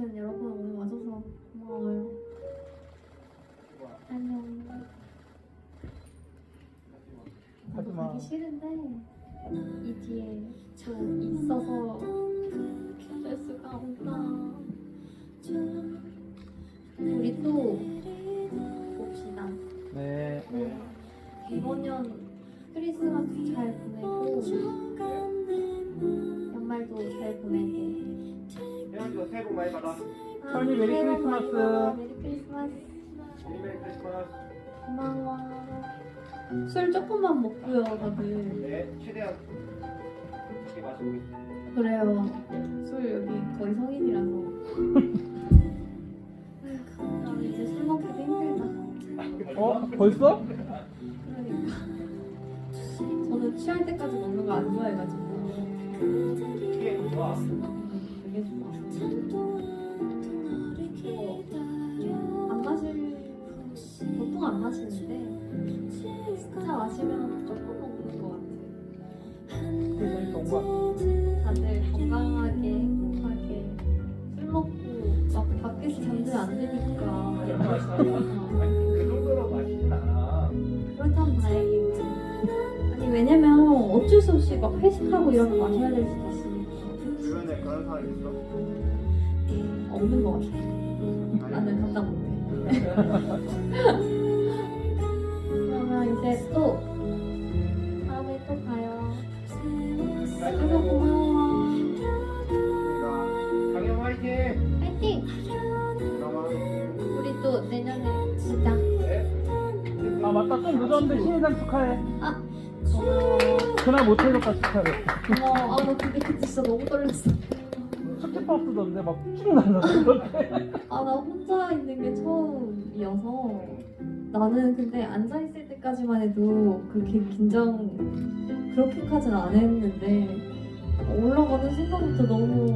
아무튼 여러분 오늘 와줘서 고마워요. 안녕. 나도 하지마. 가기 싫은데 이 뒤에 저 있어서 어쩔 수가 없다. 우리 또 봅시다. 네. 네. 이번 년 크리스마스 잘 보내고 복 많이 받아. 선이 메리 크리스마스. 메리 크리스마스. 메리 크리스마스. 고마워. 술 조금만 먹고요, 다들. 네, 최대한 크게 마시고 있어. 그래요. 술 여기 거의 성인이라서. 나는 이제 술 먹기도 힘들다. 어? 벌써? 그러니까. 저는 취할 때까지 먹는 거 안 좋아해가지고. 이게 좋아. 되게 좋아. 좋은 거 같아. 다들 건강하게, 행복하게, 술 먹고, 막 밖에서 잠들 안 되니까. 어, 그 정도로 마시진 않아. 그렇다면 다행이고. 아니, 왜냐면 어쩔 수 없이 막 회식하고 이러면 마셔야 될 수도 있으니까. 주변에 그런 사람 있어? 없는 것 같아. 나는 감당 못해. 아 맞다 좀 늦었는데 신인상 축하해. 아. 그날 못 해줬다 축하해. 고마워. 아, 나 근데 그때 진짜 너무 떨렸어. 스키버스던데 막쭉 날랐어. 아, 나 혼자 있는 게 처음이어서 나는 근데 앉아있을 때까지만 해도 그렇게 긴장 그렇게까지는 안 했는데 올라가는 순간부터 너무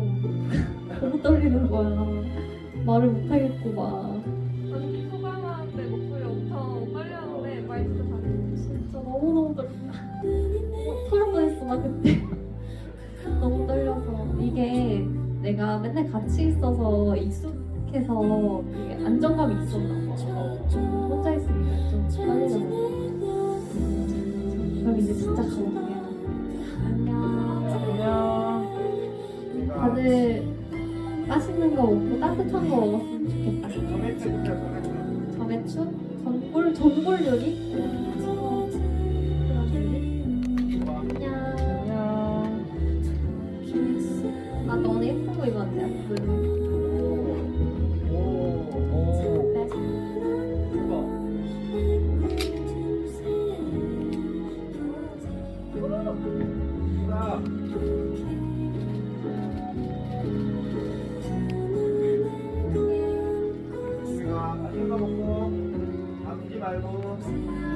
너무 떨리는 거야. 말을 못하겠고 막. 나 그때. 너무 떨려서. 이게 내가 맨날 같이 있어서 익숙해서 이게 안정감이 있었나 봐. 혼자 있으니까 좀 떨리잖아. 그럼 이제 진짜 가볼게요. 안녕. 안녕. 다들 맛있는 거 먹고 따뜻한 거 먹었으면 좋겠다. 점액 점액추? 전골, 전골 요리? 거 입었는데. 자. 우리가 맛있는 거 먹고 아프지 말고